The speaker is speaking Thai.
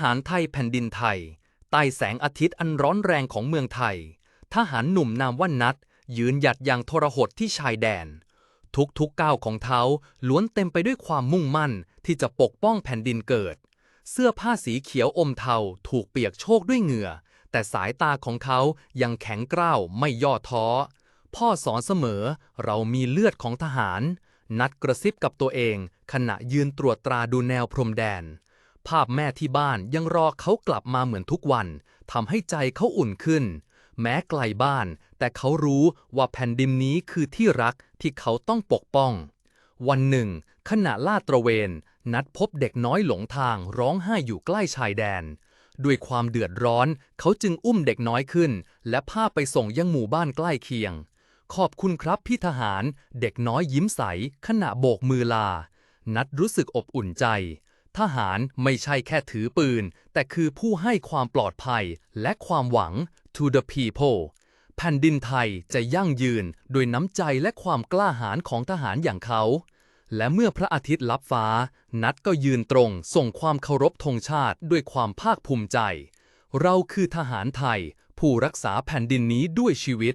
หารไทยแผ่นดินไทย ใต้แสงอาทิตย์อันร้อนแรงของเมืองไทย ทหารหนุ่มนามว่านัด ยืนหยัดอย่างทรหดที่ชายแดน ทุกๆกก้าวของเขาล้วนเต็มไปด้วยความมุ่งมั่นที่จะปกป้องแผ่นดินเกิด เสื้อผ้าสีเขียวอมเทาถูกเปียกโชกด้วยเหงื่อ แต่สายตาของเขายังแข็งกร้าวไม่ย่อท้อ พ่อสอนเสมอเรามีเลือดของทหาร นัดกระซิบกับตัวเอง ขณะยืนตรวจตราดูแนวพรมแดน ภาพแม่ที่บ้านยังรอเขากลับมาเหมือนทุกวันทำให้ใจเขาอุ่นขึ้น แม้ไกลบ้าน แต่เขารู้ว่าแผ่นดินนี้คือที่รักที่เขาต้องปกป้อง วันหนึ่ง ขณะลาดตระเวน นัดพบเด็กน้อยหลงทางร้องไห้อยู่ใกล้ชายแดน ด้วยความเดือดร้อน เขาจึงอุ้มเด็กน้อยขึ้น และพาไปส่งยังหมู่บ้านใกล้เคียง ขอบคุณครับพี่ทหาร เด็กน้อยยิ้มใส ขณะโบกมือลา นัดรู้สึกอบอุ่นใจ ทหารไม่ใช่แค่ถือปืน แต่คือผู้ให้ความปลอดภัยและความหวัง to the people แผ่นดินไทยจะยั่งยืนโดยน้ำใจและความกล้าหาญของทหารอย่างเขา และเมื่อพระอาทิตย์ลับฟ้า นัดก็ยืนตรงส่งความเคารพธงชาติด้วยความภาคภูมิใจ เราคือทหารไทย ผู้รักษาแผ่นดินนี้ด้วยชีวิต